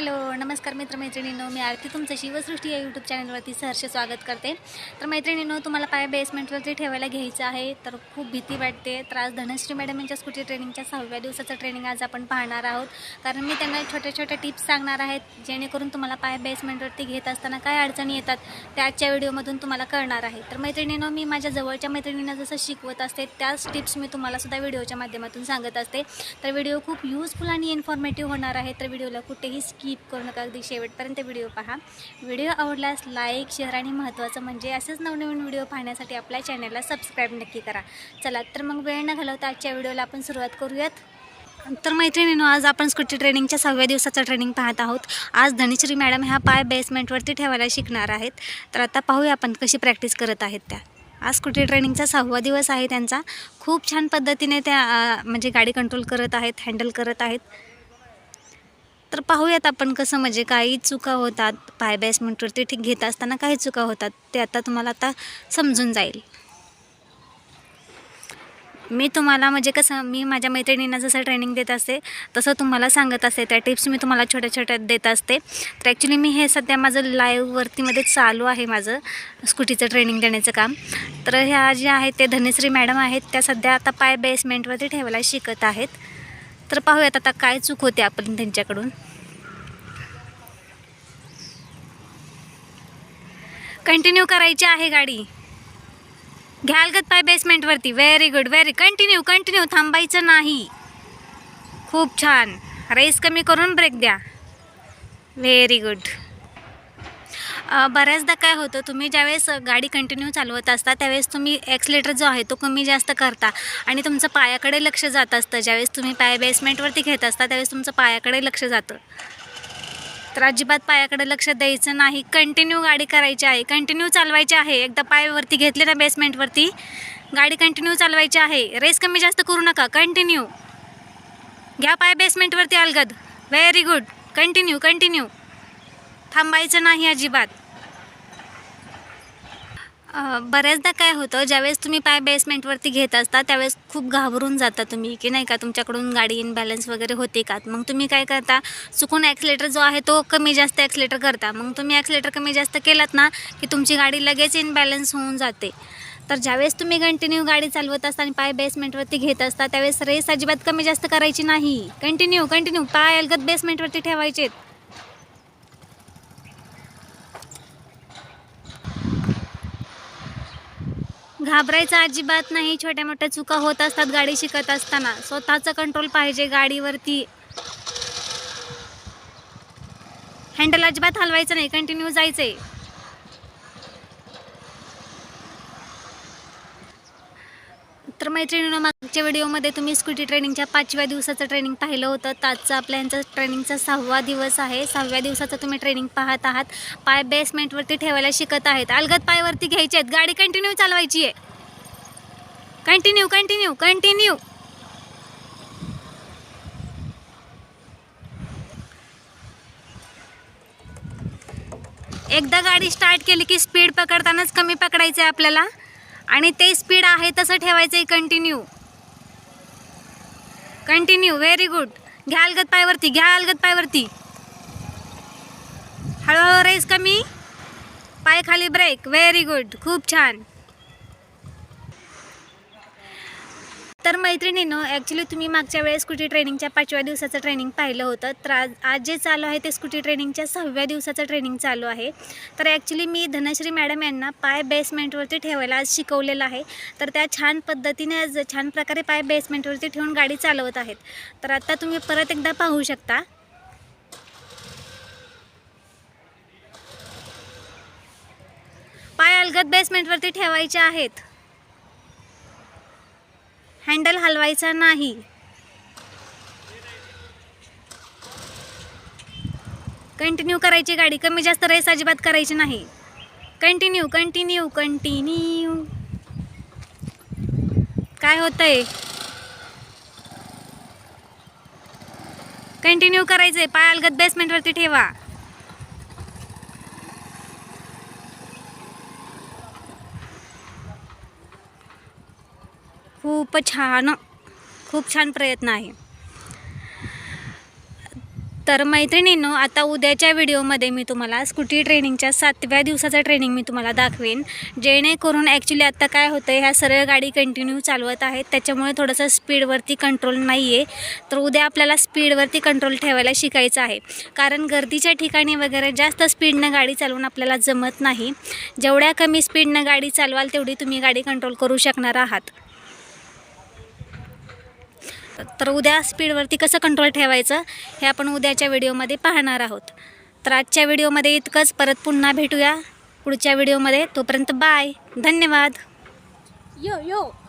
Hello नमस्कार मित्रमैत्रिणींनो. मी आरती तुमचं शिवसृष्टी या यूट्यूब चॅनलवरती सहर्ष स्वागत करते. तर मैत्रिणींनो तुम्हाला पाय बेसमेंटवरती ठेवायला घ्यायचं आहे तर खूप भीती वाटते. तर आज धनश्री मॅडम यांच्या स्कूटी ट्रेनिंगच्या सहाव्या दिवसाचं ट्रेनिंग आज आपण पाहणार आहोत. कारण मी त्यांना छोट्या छोट्या टिप्स सांगणार आहेत जेणेकरून तुम्हाला पाय बेसमेंटवरती घेत असताना काय अडचणी येतात त्या आजच्या व्हिडिओमधून तुम्हाला कळणार आहे. तर मैत्रिणींनो मी माझ्या जवळच्या मैत्रिणींना जसं शिकवत असते त्याच टिप्स मी तुम्हालासुद्धा व्हिडिओच्या माध्यमातून सांगत असते. तर व्हिडिओ खूप युजफुल आणि इन्फॉर्मेटिव्ह होणार आहे. तर व्हिडिओला कुठेही स्किप करू नका. अगदी शेवटपर्यंत व्हिडिओ पहा. व्हिडिओ आवडल्यास लाईक शेअर आणि महत्त्वाचं म्हणजे असेच नवनवीन व्हिडिओ पाहण्यासाठी आपल्या चॅनलला सबस्क्राईब नक्की करा. चला तर मग वेळ न घालवता आजच्या व्हिडिओला आपण सुरुवात करूयात. तर मैत्रिणीनो आज आपण स्कूटी ट्रेनिंगच्या सहाव्या दिवसाचं ट्रेनिंग पाहत आहोत. आज धनिश्री मॅडम ह्या पाय बेसमेंटवरती ठेवायला शिकणार आहेत. तर आता पाहूया आपण कशी प्रॅक्टिस करत आहेत त्या. आज स्कूटी ट्रेनिंगचा सहावा दिवस आहे त्यांचा. खूप छान पद्धतीने त्या म्हणजे गाडी कंट्रोल करत आहेत हँडल करत आहेत. तर पाहूयात आपण कसं म्हणजे काही चुका होतात पाय बेसमेंटवरती ठीक घेत असताना काही चुका होतात ते आता तुम्हाला आता समजून जाईल. मी तुम्हाला म्हणजे कसं मी माझ्या मैत्रिणींना जसं ट्रेनिंग देत असते तसं तुम्हाला सांगत असते. त्या टिप्स मी तुम्हाला छोट्या छोट्या देत असते. तर ॲक्च्युली मी हे सध्या माझं लाईव्हवरतीमध्ये चालू आहे माझं स्कूटीचं ट्रेनिंग देण्याचं काम. तर ह्या ज्या आहेत ते धनश्री मॅडम आहेत त्या सध्या आता पाय बेसमेंटवरती ठेवायला शिकत आहेत. तर पाहूयात आता काय चूक होते आपण त्यांच्याकडून. कंटिन्यू करायची आहे गाडी. घ्याल गत पाय बेसमेंटवरती very good very continue continue थांबायचं नाही. खूप छान. रेस कमी करून ब्रेक द्या. व्हेरी गुड बऱ्याचदा काय होतं तुम्ही ज्यावेळेस गाडी कंटिन्यू चालवत असता त्यावेळेस तुम्ही ॲक्सिलेटर जो आहे तो कमी जास्त करता आणि तुमचं पायाकडे लक्ष जात असतं. ज्यावेळेस तुम्ही पाय बेसमेंटवरती घेत असता त्यावेळेस तुमचं पायाकडे लक्ष जातं. तर अजिबात पायाकडे लक्ष द्यायचं नाही. कंटिन्यू गाडी करायची आहे. कंटिन्यू चालवायची आहे. एकदा पायावरती घेतले ना बेसमेंटवरती गाडी कंटिन्यू चालवायची आहे. रेस कमी जास्त करू नका. कंटिन्यू घ्या पाय बेसमेंटवरती अलगद. व्हेरी गुड कंटिन्यू कंटिन्यू थांबायचं नाही अजिबात. बऱ्याचदा काय होतं ज्यावेळेस तुम्ही पाय बेसमेंटवरती घेत असता त्यावेळेस खूप घाबरून जाता तुम्ही की नाही का तुमच्याकडून गाडी इनबॅलन्स वगैरे होते का? मग तुम्ही काय करता चुकून ॲक्सिलेटर जो आहे तो कमी जास्त ॲक्सिलेटर करता. मग तुम्ही ॲक्सिलेटर कमी जास्त केलात ना की तुमची गाडी लगेच इनबॅलन्स होऊन जाते. तर ज्यावेळेस तुम्ही कंटिन्यू गाडी चालवत असता आणि पाय बेसमेंटवरती घेत असता त्यावेळेस रेस अजिबात कमी जास्त करायची नाही. कंटिन्यू कंटिन्यू पाय अलगत बेसमेंटवरती ठेवायचेत. घाबरायचं अजिबात नाही. छोट्या मोठ्या चुका होत असतात गाडी शिकत असताना. स्वतःचं कंट्रोल पाहिजे गाडीवरती. हँडल अजिबात हलवायचं नाही. कंटिन्यू जायचंय. तर मैत्रिणीनं मागच्या व्हिडिओमध्ये तुम्ही स्कूटी ट्रेनिंगच्या पाचव्या दिवसाचं ट्रेनिंग पाहिलं होतं. त्याचं आपल्या यांचं ट्रेनिंगचा सहावा दिवस आहे. सहाव्या दिवसाचं तुम्ही ट्रेनिंग पाहत आहात. पाय बेसमेंटवरती ठेवायला शिकत आहेत. अलगद पायवरती घ्यायचे आहेत. गाडी कंटिन्यू चालवायची आहे. कंटिन्यू कंटिन्यू कंटिन्यू एकदा गाडी स्टार्ट केली की स्पीड पकडतानाच कमी पकडायचं आहे आपल्याला. आणि ते स्पीड आहे तसं ठेवायचं आहे कंटिन्यू कंटिन्यू व्हेरी गुड घ्या अलगत पायवरती घ्या अलगत पायवरती. हळूहळू रेस कमी. पाय खाली ब्रेक व्हेरी गुड खूप छान. तर मैत्रिणीनो ॲक्च्युली तुम्ही मागच्या वेळेस स्कूटी ट्रेनिंगच्या पाचव्या दिवसाचं ट्रेनिंग पाहिलं होतं. तर आज आज जे चालू आहे ते स्कूटी ट्रेनिंगच्या सहाव्या दिवसाचं ट्रेनिंग चालू आहे. तर ॲक्च्युली मी धनश्री मॅडम यांना पाय बेसमेंटवरती ठेवायला आज शिकवलेलं आहे. तर त्या छान पद्धतीने आज छान प्रकारे पाय बेसमेंटवरती ठेवून गाडी चालवत आहेत. तर आत्ता तुम्ही परत एकदा पाहू शकता. पाय अलगद बेसमेंटवरती ठेवायचे आहेत. हँडल हलवायचा नाही. कंटिन्यू करायची गाडी. कमी जास्त रेस अजिबात करायची नाही. कंटिन्यू कंटिन्यू कंटिन्यू काय होतंय? कंटिन्यू करायचंय. पाय अलगद बेसमेंटवरती ठेवा. खूप छान खूप छान प्रयत्न आहे. तर मैत्रिणींनो आता उद्याच्या व्हिडिओमध्ये मी तुम्हाला स्कूटी ट्रेनिंगच्या सातव्या दिवसाचं ट्रेनिंग मी तुम्हाला दाखवेन. जेणेकरून ॲक्च्युली आत्ता काय होतं ह्या सरळ गाडी कंटिन्यू चालवत आहेत त्याच्यामुळे थोडंसं स्पीडवरती कंट्रोल नाही आहे तर उद्या आपल्याला स्पीडवरती कंट्रोल ठेवायला शिकायचं आहे. कारण गर्दीच्या ठिकाणी वगैरे जास्त स्पीडनं गाडी चालवून आपल्याला जमत नाही. जेवढ्या कमी स्पीडनं गाडी चालवाल तेवढी तुम्ही गाडी कंट्रोल करू शकणार आहात. तर उद्या स्पीडवरती कसं कंट्रोल ठेवायचं हे आपण उद्याच्या व्हिडिओमध्ये पाहणार आहोत. तर आजच्या व्हिडिओमध्ये इतकंच. परत पुन्हा भेटूया पुढच्या व्हिडिओमध्ये. तोपर्यंत बाय. धन्यवाद. यो यो.